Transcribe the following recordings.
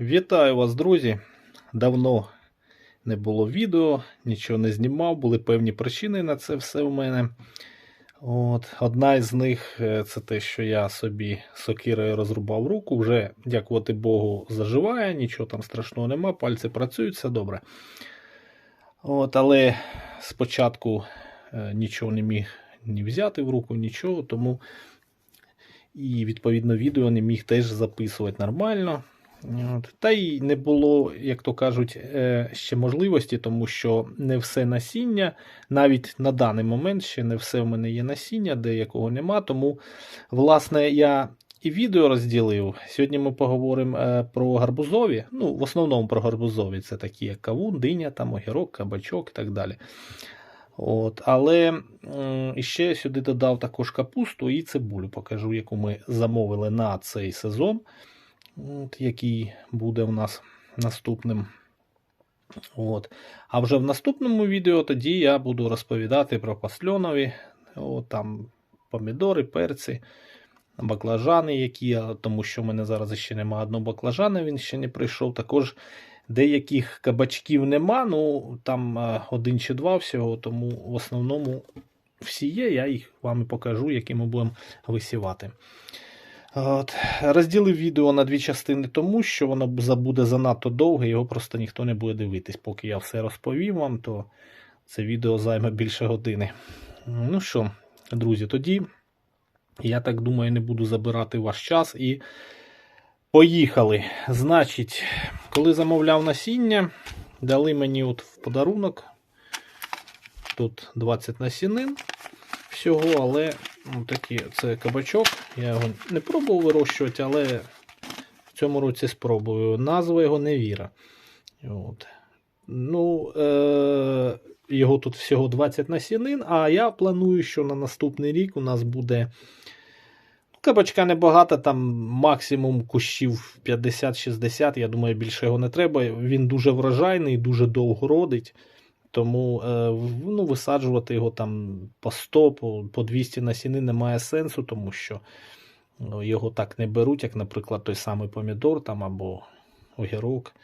Вітаю вас, друзі! Давно не було відео, нічого не знімав, були певні причини на це все у мене. От, одна із них е, це те, що я собі сокирою розрубав руку. Вже, дякувати Богу, заживає, нічого там страшного нема, пальці працюють, все добре. От, але спочатку е, нічого не міг ні взяти в руку, нічого, тому і відповідно відео не міг теж записувати нормально. От. Та й не було, як то кажуть, е, ще можливості, тому що не все насіння, навіть на даний момент ще не все в мене є насіння, деякого нема. Тому, власне, я і відео розділив. Сьогодні ми поговоримо е, про гарбузові. Ну, в основному про гарбузові. Це такі, як кавун, диня, там, огірок, кабачок і так далі. От, але ще сюди додав також капусту і цибулю. Покажу, яку ми замовили на цей сезон, от, який буде у нас наступним. От. А вже в наступному відео тоді я буду розповідати про пасльонові, от, там помідори, перці, баклажани, які, тому що в мене зараз ще немає одного баклажана, він ще не прийшов. Також Деяких кабачків нема, ну там один чи два всього, тому в основному всі є, я їх вам і покажу, які ми будемо висівати. От. Розділив відео на дві частини, тому що воно буде занадто довге, його просто ніхто не буде дивитись. Поки я все розповім вам, то це відео займе більше години. Ну що, друзі, тоді я так думаю, не буду забирати ваш час і. Поїхали. Значить, коли замовляв насіння, дали мені от в подарунок. Тут 20 насінин всього, але такі, це кабачок. Я його не пробував вирощувати, але в цьому році спробую. Назва його невіра. От. Ну, е- Його тут всього 20 насінин, а я планую, що на наступний рік у нас буде. Кабачка небагато, там максимум кущів 50-60, я думаю, більше його не треба. Він дуже врожайний, дуже довго родить. Тому е, ну, висаджувати його там по 100, по, по 200 насіни немає сенсу, тому що ну, його так не беруть, як, наприклад, той самий помідор там, або огірок.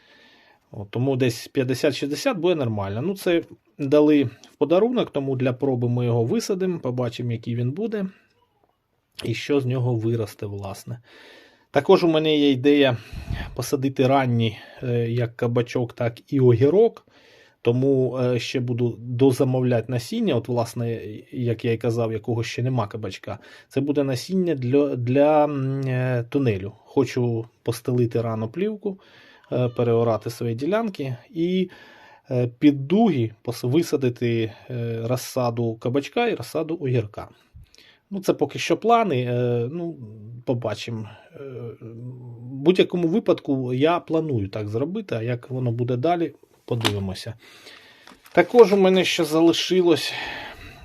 Тому десь 50-60 буде нормально. Ну, Це дали в подарунок, тому для проби ми його висадимо, побачимо, який він буде і що з нього виросте, власне. Також у мене є ідея посадити ранні е, як кабачок, так і огірок. Тому е, ще буду дозамовляти насіння. От, власне, як я і казав, якого ще нема кабачка. Це буде насіння для для е, тунелю. Хочу постелити рано плівку, переорати свої ділянки і під дуги висадити розсаду кабачка і розсаду огірка. Ну, це поки що плани. Е, ну, Побачимо. Е, в будь-якому випадку я планую так зробити, а як воно буде далі, подивимося. Також у мене ще залишилось.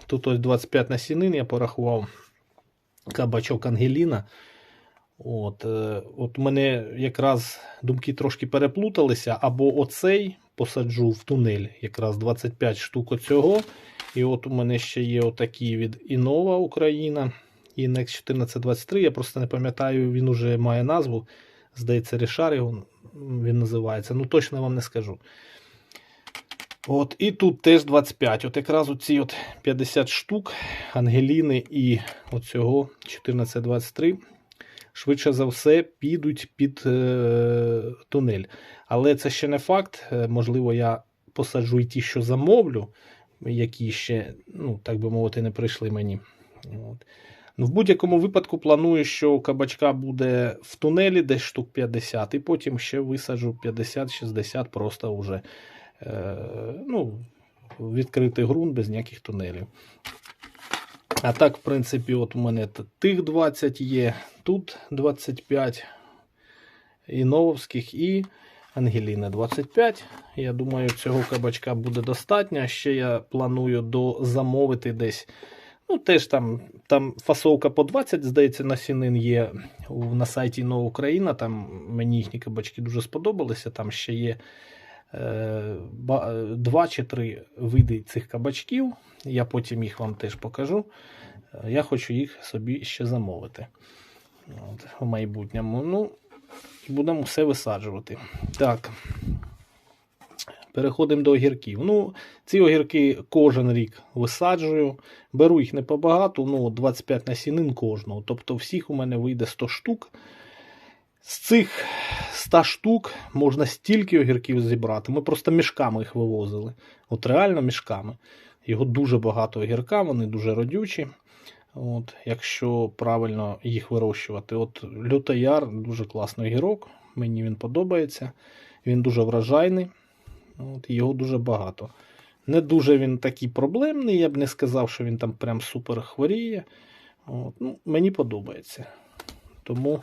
Тут ось 25 насінин, я порахував кабачок Ангеліна. От, е, от мене якраз думки трошки переплуталися, або оцей посаджу в тунель, якраз 25 штук оцього. І от у мене ще є отакі від Innova Україна. І Next 1423. Я просто не пам'ятаю, він уже має назву. Здається, Рішар він називається. Ну, точно вам не скажу. От, І тут теж 25. От якраз оці от 50 штук Ангеліни і оцього 1423. Швидше за все, підуть під е, тунель. Але це ще не факт. Е, можливо, я посаджу і ті, що замовлю які ще, ну, так би мовити, не прийшли мені. От. Ну, В будь-якому випадку планую, що кабачка буде в тунелі десь штук 50, і потім ще висаджу 50-60 просто вже ну, відкритий ґрунт без ніяких тунелів. А так, в принципі, от у мене тих 20 є, тут 25 і нововських, і Ангеліна 25. Я думаю, цього кабачка буде достатньо. Ще я планую дозамовити десь. Ну, теж там там фасовка по 20, здається, на сінин є на сайті Нова Україна. Там мені їхні кабачки дуже сподобалися. Там ще є е, два чи три види цих кабачків. Я потім їх вам теж покажу. Я хочу їх собі ще замовити От, в майбутньому. Ну, будемо все висаджувати. Так. Переходимо до огірків. Ну, ці огірки кожен рік висаджую. Беру їх не побагато, ну 25 насінин кожного. Тобто всіх у мене вийде 100 штук. З цих 100 штук можна стільки огірків зібрати. Ми просто мішками їх вивозили. От реально мішками. Його дуже багато огірка, вони дуже родючі. От, якщо правильно їх вирощувати. От лютояр дуже класний огірок, мені він подобається. Він дуже вражайний. От, його дуже багато. Не дуже він такий проблемний, я б не сказав, що він там прям супер хворіє. От, ну, мені подобається. Тому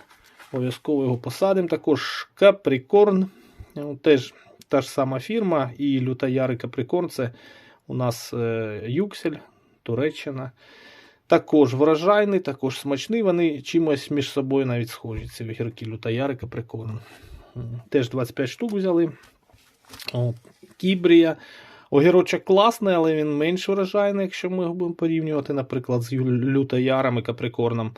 обов'язково його посадимо. Також Каприкорн. Ну, теж та ж сама фірма, і Лютаяр і Каприкорн це у нас е, Юксель, Туреччина. Також врожайний, також смачний. Вони чимось між собою навіть схожі. Ці огірки Лютаяр Каприкорн. Теж 25 штук взяли. О, Кібрія. Огірочок класний, але він менш врожайний, якщо ми його будемо порівнювати, наприклад, з лютояром і каприкорном.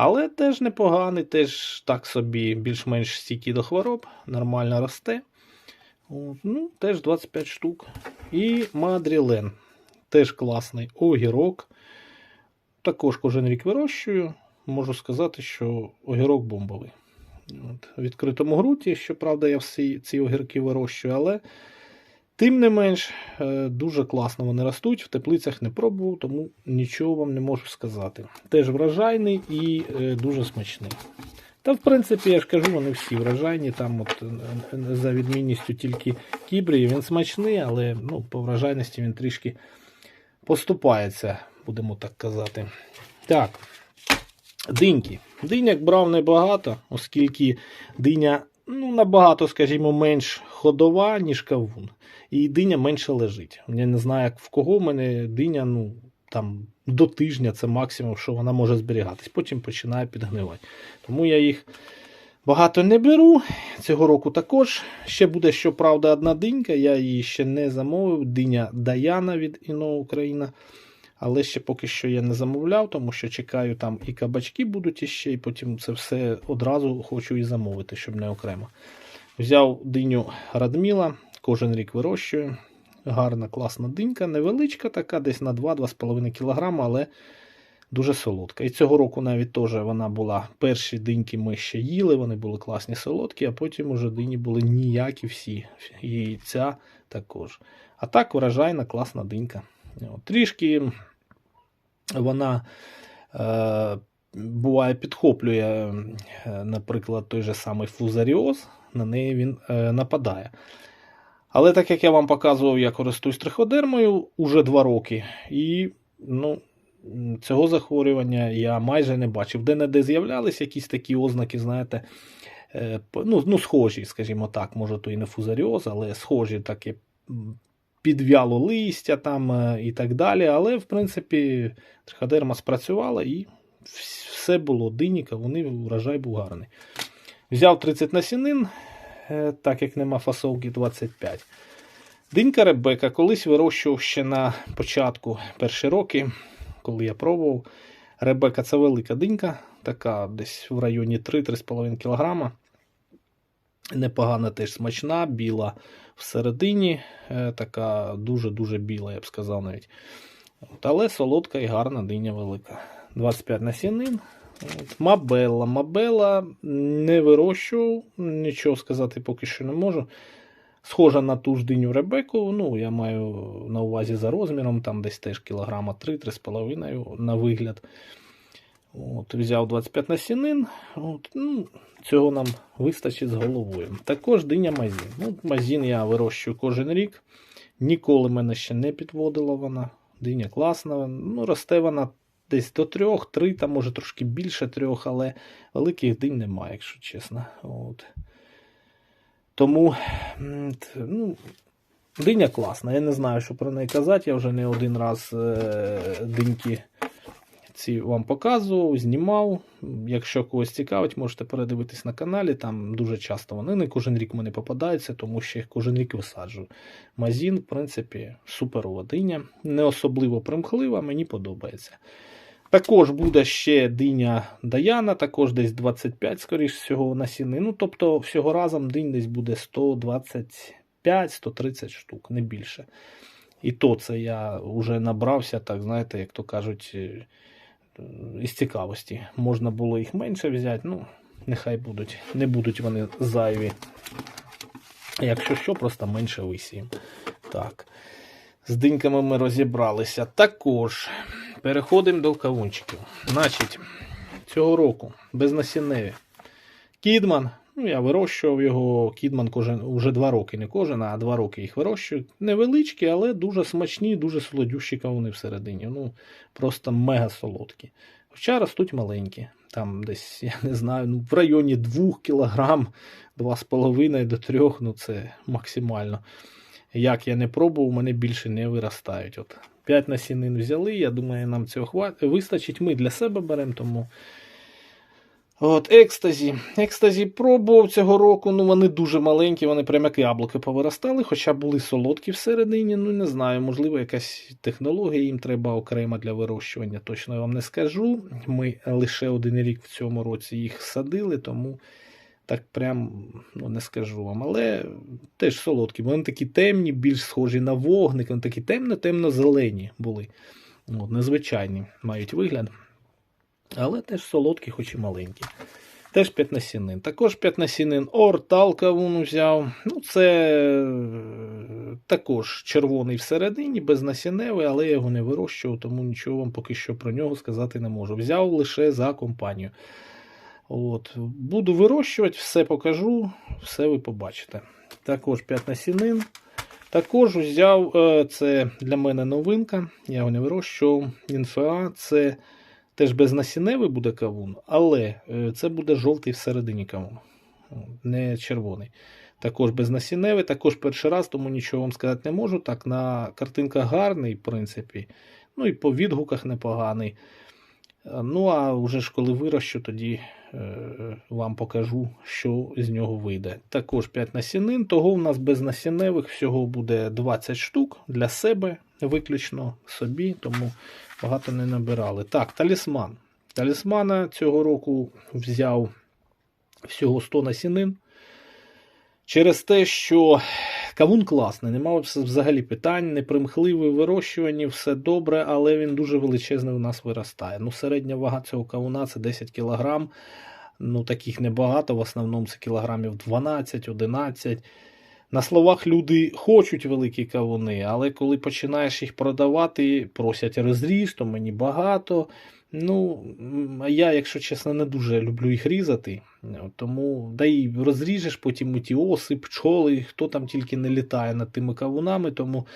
Але теж непоганий, теж так собі більш-менш стійкий до хвороб, нормально росте. От, ну, теж 25 штук. І Мадрілен. Теж класний огірок. Також кожен рік вирощую. Можу сказати, що огірок бомбовий. От, в відкритому ґрунті, щоправда, я всі ці огірки вирощую, але тим не менш, е, дуже класно вони ростуть. В теплицях не пробував, тому нічого вам не можу сказати. Теж врожайний і е, дуже смачний. Та, в принципі, я ж кажу, вони всі врожайні. Там, от, е, за відмінністю тільки кібрії, він смачний, але ну, по врожайності він трішки поступається, будемо так казати. Так. Диньки. Диняк брав небагато, оскільки диня ну, набагато, скажімо, менш ходова, ніж кавун. І диня менше лежить. Я не знаю, як в кого в мене диня, ну, там до тижня це максимум, що вона може зберігатись. Потім починає підгнивати. Тому я їх багато не беру. Цього року також. Ще буде, щоправда, одна динька. Я її ще не замовив. Диня Даяна від Іно Україна. Але ще поки що я не замовляв, тому що чекаю, там і кабачки будуть іще, і потім це все одразу хочу і замовити, щоб не окремо. Взяв диню Радміла, кожен рік вирощую. Гарна, класна динька, невеличка така, десь на 2-2,5 кг, але дуже солодка. І цього року навіть теж вона була. Перші диньки ми ще їли, вони були класні солодкі, а потім уже дині були ніякі всі. І ця також. А так вражайна, класна динька. Трішки вона е, буває підхоплює, е, наприклад, той же самий фузаріоз, на неї він е, нападає. Але так як я вам показував, я користуюсь триходермою уже два роки, і ну, цього захворювання я майже не бачив. Де-не-де з'являлися якісь такі ознаки, знаєте, ну, ну, схожі, скажімо так, може, то і не фузаріоз, але схожі такі підв'яло листя там е, і так далі. Але, в принципі, триходерма спрацювала і все було диніка, вони врожай був гарний. Взяв 30 насінин, е, так як нема фасовки 25. Динька Ребека колись вирощував ще на початку перші роки, коли я пробував. Ребека це велика динька, така десь в районі 3-3,5 кг. Непогана теж смачна, біла всередині, е, така дуже-дуже біла, я б сказав навіть. Але солодка і гарна диня велика. 25 насінин. От, Мабелла. Мабелла не вирощував, нічого сказати поки що не можу. Схожа на ту ж диню Ребеку. Ну, я маю на увазі за розміром, там десь теж кілограма 3-3,5 на вигляд. От, взяв 25 насінин. От, ну, цього нам вистачить з головою. Також диня мазін. Ну, мазін я вирощую кожен рік. Ніколи мене ще не підводила вона. Диня класна. Ну, росте вона десь до трьох, три, там може трошки більше трьох, але великих динь немає, якщо чесно. От. Тому ну, диня класна. Я не знаю, що про неї казати. Я вже не один раз е, диньки ці вам показував, знімав. Якщо когось цікавить, можете передивитись на каналі. Там дуже часто вони не кожен рік мені попадаються, тому що їх кожен рік висаджую. Мазін, в принципі, суперова диня. Не особливо примхлива, мені подобається. Також буде ще диня Даяна, також десь 25, скоріш всього, насіни. Ну, тобто, всього разом динь десь буде 125-130 штук, не більше. І то це я вже набрався, так, знаєте, як то кажуть, із цікавості. Можна було їх менше взяти, ну, нехай будуть, не будуть вони зайві. Якщо що, просто менше висіємо. Так. З диньками ми розібралися. Також переходимо до кавунчиків. Значить, цього року безнасінневі. Кідман. Ну, я вирощував його. Кідман кожен уже два роки, не кожен, а два роки їх вирощую. Невеличкі, але дуже смачні, дуже солодющі кавуни всередині. Ну, просто мега солодкі. Хоча ростуть маленькі. Там десь, я не знаю, ну, в районі 2 кг, 2,5 до 3, ну це максимально. Як я не пробував, мене більше не виростають. От 5 насінин взяли, я думаю, нам цього хват... вистачить. Ми для себе беремо, тому. От, екстазі. Екстазі пробував цього року. Ну, вони дуже маленькі, вони прям як яблуки повиростали, хоча були солодкі всередині. Ну, не знаю, можливо, якась технологія їм треба окрема для вирощування. Точно я вам не скажу. Ми лише один рік в цьому році їх садили, тому так прям ну, не скажу вам. Але теж солодкі. Вони такі темні, більш схожі на вогник, вони такі темно-темно-зелені були. От, незвичайні мають вигляд. Але теж солодкі, хоч і маленькі. Теж 5 насінин. Також 5 насінин Ортал кавун взяв. Ну, це е, також червоний всередині, безнасінневий, але я його не вирощував, тому нічого вам поки що про нього сказати не можу. Взяв лише за компанію. От. Буду вирощувати, все покажу, все ви побачите. Також 5 насінин. Також взяв, е, це для мене новинка, я його не вирощував. Інфеа це теж безнасінневий буде кавун, але е, це буде жовтий всередині кавун, не червоний. Також безнасінневий, також перший раз, тому нічого вам сказати не можу. Так, на картинках гарний, в принципі. Ну і по відгуках непоганий. Е, Ну, а вже ж коли вирощу, тоді е, вам покажу, що з нього вийде. Також 5 насінин, того у нас без насінневих всього буде 20 штук для себе, виключно собі, тому багато не набирали. Так, талісман. Талісмана цього року взяв всього 100 насінин. Через те, що кавун класний, немає взагалі питань, непримхливий в вирощуванні, все добре, але він дуже величезний у нас виростає. Ну, середня вага цього кавуна це 10 кг. Ну, таких небагато, в основному це кілограмів 12-11. На словах люди хочуть великі кавуни, але коли починаєш їх продавати, просять розріз, то мені багато. Ну, а я, якщо чесно, не дуже люблю їх різати. Тому да і розріжеш потім ті оси, пчоли, хто там тільки не літає над тими кавунами. Тому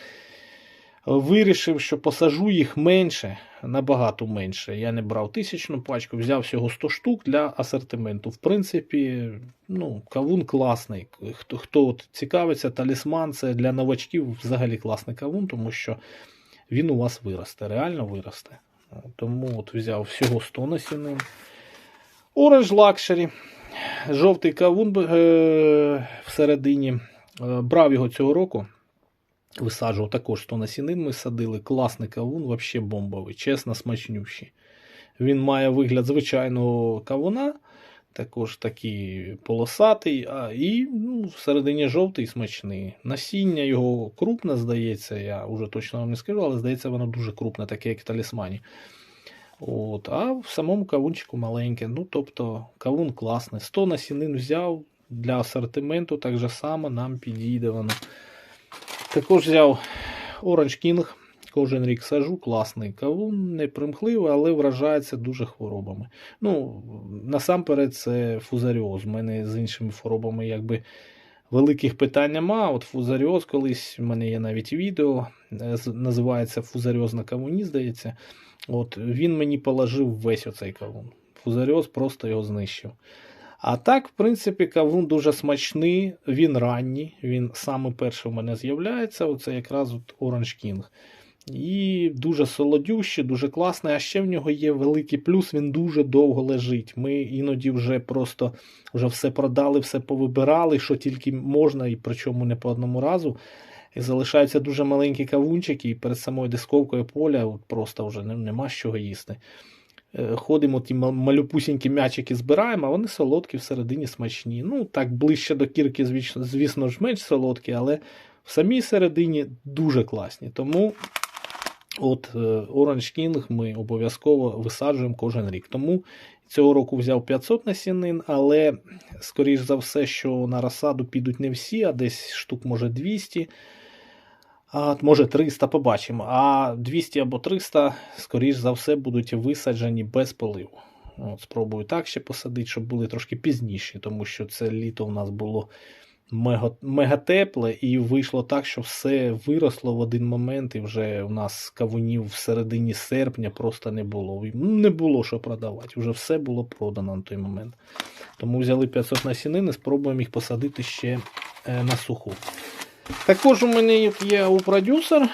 вирішив, що посажу їх менше, набагато менше. Я не брав тисячну пачку, взяв всього 100 штук для асортименту. В принципі, ну, кавун класний. Хто, хто от цікавиться, талісман це для новачків взагалі класний кавун, тому що він у вас виросте, реально виросте. Тому от взяв всього 100 насінин. Orange Luxury. Жовтий кавун е, всередині. Е, брав його цього року. Висаджував також 100 насінин. Ми садили. Класний кавун, взагалі бомбовий, чесно, смачнющий. Він має вигляд звичайного кавуна, також такий полосатий, а і ну, всередині жовтий смачний. Насіння його крупне, здається, я вже точно вам не скажу, але здається, воно дуже крупне, таке, як в талісмані. От, А в самому кавунчику маленьке. Ну, тобто, кавун класний. 100 насінин взяв для асортименту, так же само нам підійде воно. Також взяв Orange King. Кожен рік сажу, класний кавун, не примхливий, але вражається дуже хворобами. Ну, насамперед, це фузаріоз. У мене з іншими хворобами якби великих питань нема. От фузаріоз колись, в мене є навіть відео, е, називається Фузаріоз на кавуні, здається. От Він мені положив весь оцей кавун. Фузаріоз просто його знищив. А так, в принципі, кавун дуже смачний, він ранній, він саме перший у мене з'являється. Оце якраз от Orange King. І дуже солодющий, дуже класний. А ще в нього є великий плюс, він дуже довго лежить. Ми іноді вже просто вже все продали, все повибирали, що тільки можна, і причому не по одному разу. І залишаються дуже маленькі кавунчики, і перед самою дисковкою поля от просто вже нема з чого їсти. Е, ходимо, ті малюпусінькі м'ячики збираємо, а вони солодкі всередині смачні. Ну, так ближче до кірки, звісно, ж, менш солодкі, але в самій середині дуже класні. Тому от е, Orange King ми обов'язково висаджуємо кожен рік. Тому цього року взяв 500 насінин, але скоріш за все, що на розсаду підуть не всі, а десь штук може 200. Може 300, побачимо. А 200 або 300, скоріш за все, будуть висаджені без поливу. От, спробую так ще посадити, щоб були трошки пізніші, тому що це літо у нас було мега, мега і вийшло так, що все виросло в один момент, і вже у нас кавунів в середині серпня просто не було. Не було що продавати, вже все було продано на той момент. Тому взяли 500 насінин і спробуємо їх посадити ще е, на суху. Також у мене є у продюсер.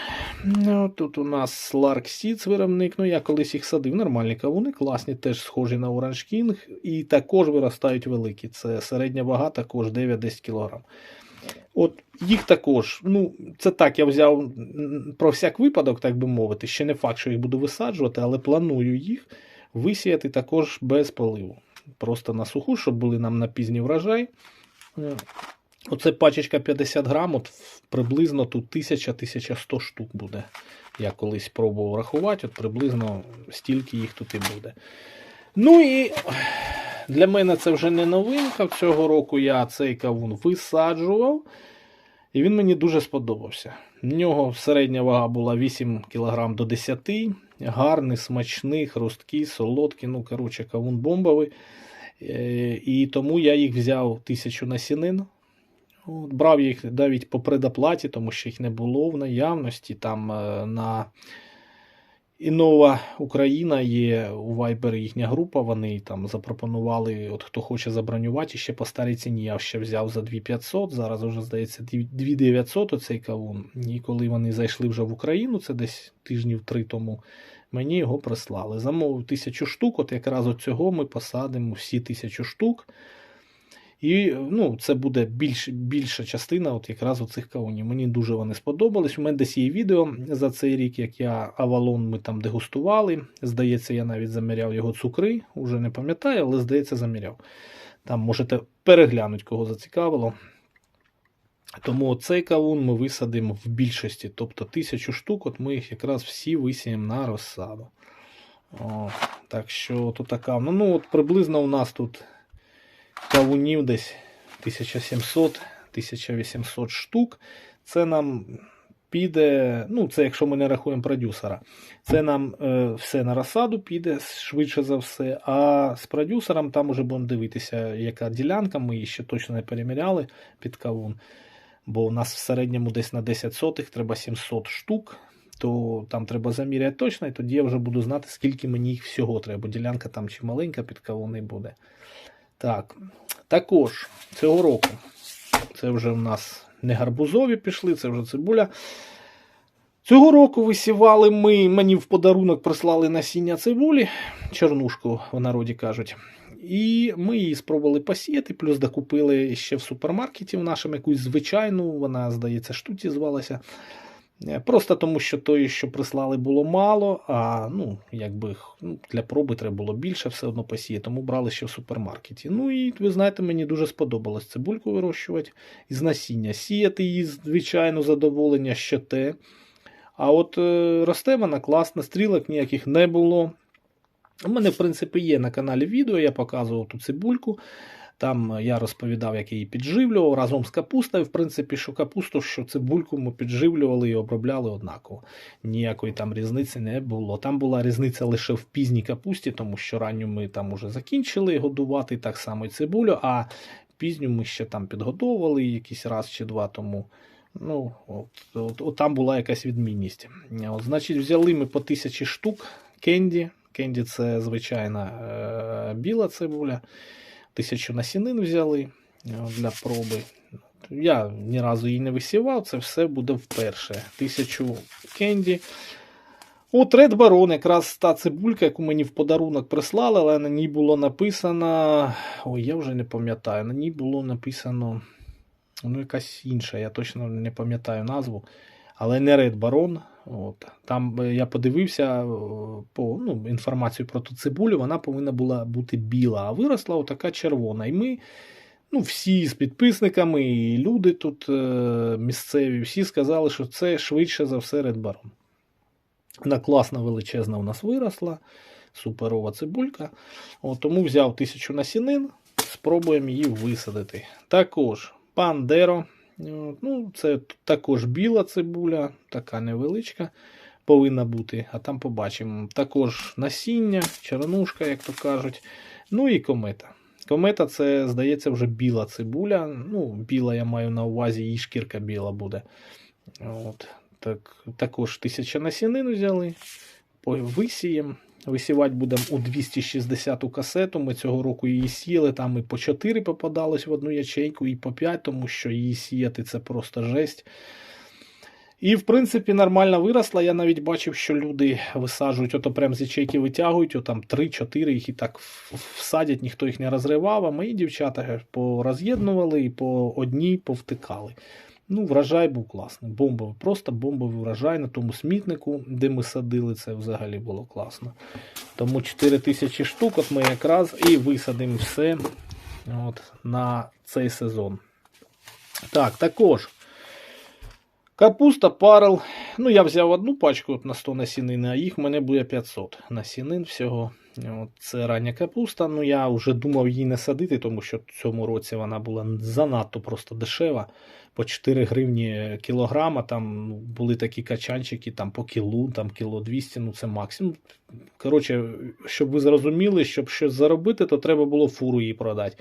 Ну, Тут у нас Lark Seeds виробник. Ну, я колись їх садив. Нормальні кавуни, класні, теж схожі на Orange King. І також виростають великі. Це середня вага, також 9-10 кг. От їх також, ну, це так, я взяв про всяк випадок, так би мовити. Ще не факт, що їх буду висаджувати, але планую їх висіяти також без поливу. Просто на суху, щоб були нам на пізній врожай. Оце пачечка 50 грам, от приблизно тут 1000-1100 штук буде. Я колись пробував рахувати, от приблизно стільки їх тут і буде. Ну і для мене це вже не новинка. Цього року я цей кавун висаджував, і він мені дуже сподобався. В нього середня вага була 8 кг до 10 гарний, смачний, хрусткий, солодкий. Ну, коротше, кавун бомбовий. Е, І тому я їх взяв тисячу насінин. От, брав їх навіть по предоплаті, тому що їх не було в наявності. Там е, на Інова Україна є у Viber їхня група. Вони там запропонували, от хто хоче забронювати ще по старій ціні. Я ще взяв за 2500, зараз вже здається 2900 оцей кавун. І коли вони зайшли вже в Україну, це десь тижнів три тому. Мені його прислали. Замовив тисячу штук. От якраз от цього ми посадимо всі тисячу штук. І ну, це буде більш, більша частина от якраз оцих кавунів. Мені дуже вони сподобались. У мене десь є відео за цей рік, як я Авалон ми там дегустували. Здається, я навіть заміряв його цукри, уже не пам'ятаю, але здається, заміряв. Там можете переглянути, кого зацікавило. Тому цей кавун ми висадимо в більшості, тобто тисячу штук, от ми їх якраз всі висіємо на розсаду. О, так що тут така. Ну, ну от приблизно у нас тут кавунів десь 1700-1800 штук. Це нам піде, ну, це якщо ми не рахуємо продюсера. Це нам е, все на розсаду піде швидше за все. А з продюсером там уже будемо дивитися, яка ділянка. Ми її ще точно не переміряли під кавун. Бо у нас в середньому десь на 10 сотих треба 700 штук. То там треба заміряти точно, і тоді я вже буду знати, скільки мені їх всього треба. Бо ділянка там чи маленька під кавуни буде. Так, також цього року це вже в нас не гарбузові пішли, це вже цибуля. Цього року висівали ми, мені в подарунок прислали насіння цибулі, чорнушку в народі кажуть. І ми її спробували посіяти, плюс докупили ще в супермаркеті в нашому якусь звичайну, вона, здається, штуці звалася. Е, Просто тому, що тої, що прислали, було мало, а ну, якби ну, для проби треба було більше все одно посіяти, тому брали ще в супермаркеті. Ну і ви знаєте, мені дуже сподобалось цибульку вирощувати із насіння. Сіяти її, звичайно, задоволення ще те. А от е, росте вона класно, стрілок ніяких не було. У мене, в принципі, є на каналі відео, я показував ту цибульку. Там я розповідав, як її підживлював разом з капустою. В принципі, що капусту, що цибульку ми підживлювали і обробляли однаково. Ніякої там різниці не було. Там була різниця лише в пізній капусті, тому що ранню ми там уже закінчили годувати, так само і цибулю, а пізню ми ще там підгодовували якийсь раз чи два тому. Ну, от, от, от там була якась відмінність. От, значить, взяли ми по тисячі штук кенді. Кенді це звичайна е, біла цибуля. Тисячу насінин взяли е, для проби. Я ні разу її не висівав, це все буде вперше. Тисячу кенді. От Red Baron, якраз та цибулька, яку мені в подарунок прислали, але на ній було написано. Ой, я вже не пам'ятаю. На ній було написано. Ну, якась інша, я точно не пам'ятаю назву. Але не Red Baron. От. Там е, я подивився е, по ну, інформацію про ту цибулю, вона повинна була бути біла, а виросла отака червона. І ми, ну, всі з підписниками, і люди тут е, місцеві, всі сказали, що це швидше за все Red Baron. Вона класна, величезна у нас виросла, суперова цибулька. От, тому взяв тисячу насінин, спробуємо її висадити. Також Пандеро. Ну, це також біла цибуля, така невеличка повинна бути, а там побачимо. Також насіння, чернушка, як то кажуть. Ну і комета. Комета це, здається, вже біла цибуля. Ну, біла я маю на увазі, її шкірка біла буде. От. Так, також тисяча насінин взяли, висіємо. Висівати будемо у 260 касету. Ми цього року її сіяли, там і по 4 попадалось в одну ячейку, і по 5, тому що її сіяти це просто жесть. І, в принципі, нормально виросла. Я навіть бачив, що люди висаджують, ото прям з ячейки витягують, о, там 3-4 їх і так всадять, ніхто їх не розривав, а мої дівчата пороз'єднували і по одній повтикали. Ну, врожай був класний. Бомбовий, просто бомбовий врожай на тому смітнику, де ми садили, це взагалі було класно. Тому 4 тисячі штук, от ми якраз і висадимо все от, на цей сезон. Так, також. Капуста, парел. Ну, я взяв одну пачку от на 100 насінин, а їх в мене буде 500 насінин всього. Це рання капуста. Ну, я вже думав її не садити, тому що цьому році вона була занадто просто дешева. По 4 гривні кілограма. Там ну, були такі качанчики там, по кілу, там кіло 200, ну це максимум. Коротше, щоб ви зрозуміли, щоб щось заробити, то треба було фуру її продати.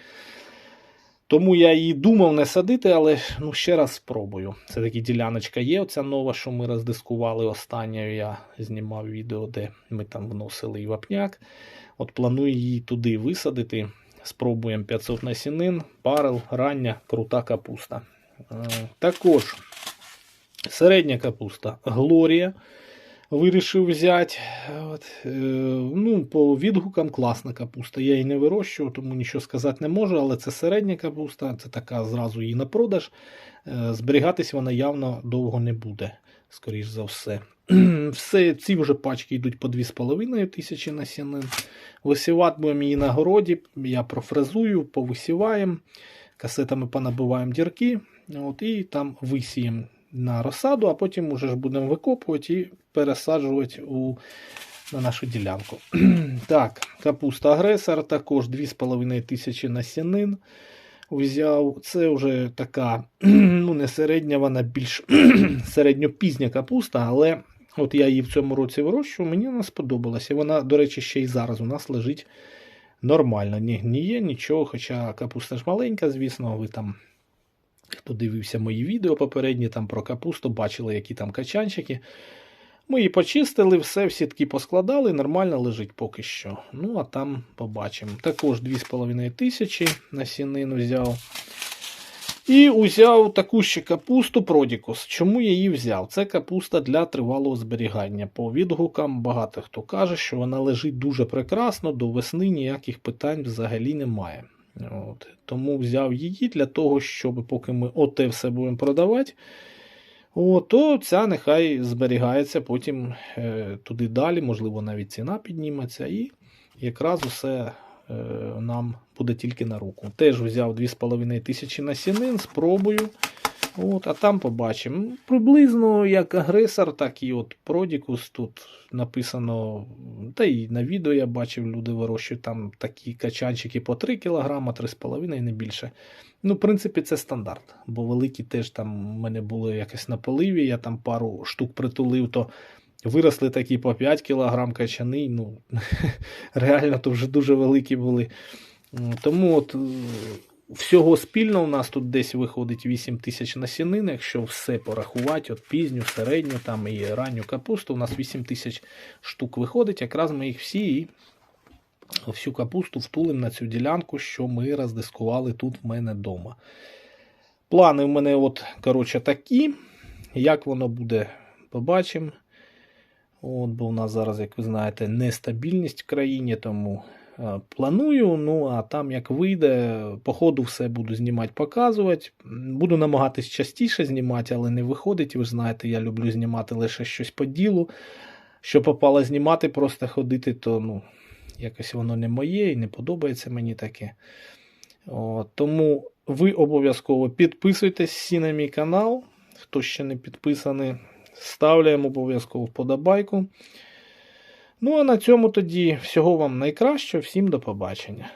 Тому я її думав не садити, але ну, ще раз спробую. Це такі діляночка є, оця нова, що ми роздискували останньою. Я знімав відео, де ми там вносили і вапняк. От планую її туди висадити. Спробуємо 500 насінин, парел, рання, крута капуста. Е, Також середня капуста Глорія. Вирішив взяти. От, е, ну, по відгукам класна капуста. Я її не вирощував, тому нічого сказати не можу, але це середня капуста, це така зразу її на продаж. Е, зберігатись вона явно довго не буде, скоріш за все. все. Ці вже пачки йдуть по 2,5 тисячі насінин. Висівати будемо її на городі. Я профрезую, повисіваємо, касетами понабиваємо дірки. От, і там висіємо на розсаду, а потім уже ж будемо викопувати і пересаджувати у, на нашу ділянку. так, капуста агресор, також 2,5 тисячі насінин взяв. Це вже така, ну не середня, вона більш середньопізня капуста, але от я її в цьому році вирощую, мені вона сподобалася. Вона, до речі, ще й зараз у нас лежить нормально. Не гніє, нічого, хоча капуста ж маленька, звісно, ви там. Хто дивився мої відео попередні там про капусту, бачили, які там качанчики. Ми її почистили, все в сітки поскладали, нормально лежить поки що. Ну, а там побачимо. Також 2,5 тисячі насінин взяв. І узяв таку ще капусту Продікус. Чому я її взяв? Це капуста для тривалого зберігання. По відгукам багато хто каже, що вона лежить дуже прекрасно, до весни ніяких питань взагалі немає. От. Тому взяв її для того, щоб поки ми оте все будемо продавати, от, то ця нехай зберігається потім е, туди далі, можливо, навіть ціна підніметься, і якраз усе е, нам буде тільки на руку. Теж взяв 2,5 тисячі насінин, спробую. От, а там побачимо. Приблизно як агресор, так і от Продікус. Тут написано, та й на відео я бачив, люди вирощують там такі качанчики по 3 кг, 3,5 і не більше. Ну, в принципі, це стандарт, бо великі теж там в мене були якось на поливі, я там пару штук притулив, то виросли такі по 5 кг качани. Ну, реально, то вже дуже великі були. Тому от всього спільно у нас тут десь виходить 8 тисяч насінин, якщо все порахувати, от пізню, середню там і ранню капусту, у нас 8 тисяч штук виходить, якраз ми їх всі і всю капусту втулимо на цю ділянку, що ми роздискували тут в мене вдома. Плани в мене, от, коротше, такі. Як воно буде, побачимо. От, бо у нас зараз, як ви знаєте, нестабільність в країні, тому планую. Ну, а там як вийде, по ходу все буду знімати, показувати. Буду намагатись частіше знімати, але не виходить. Ви знаєте, я люблю знімати лише щось по ділу. Що попало знімати, просто ходити, то ну, якось воно не моє і не подобається мені таке. От, тому ви обов'язково підписуйтесь всі на мій канал. Хто ще не підписаний, ставляємо обов'язково вподобайку. Ну а на цьому тоді всього вам найкращого, всім до побачення.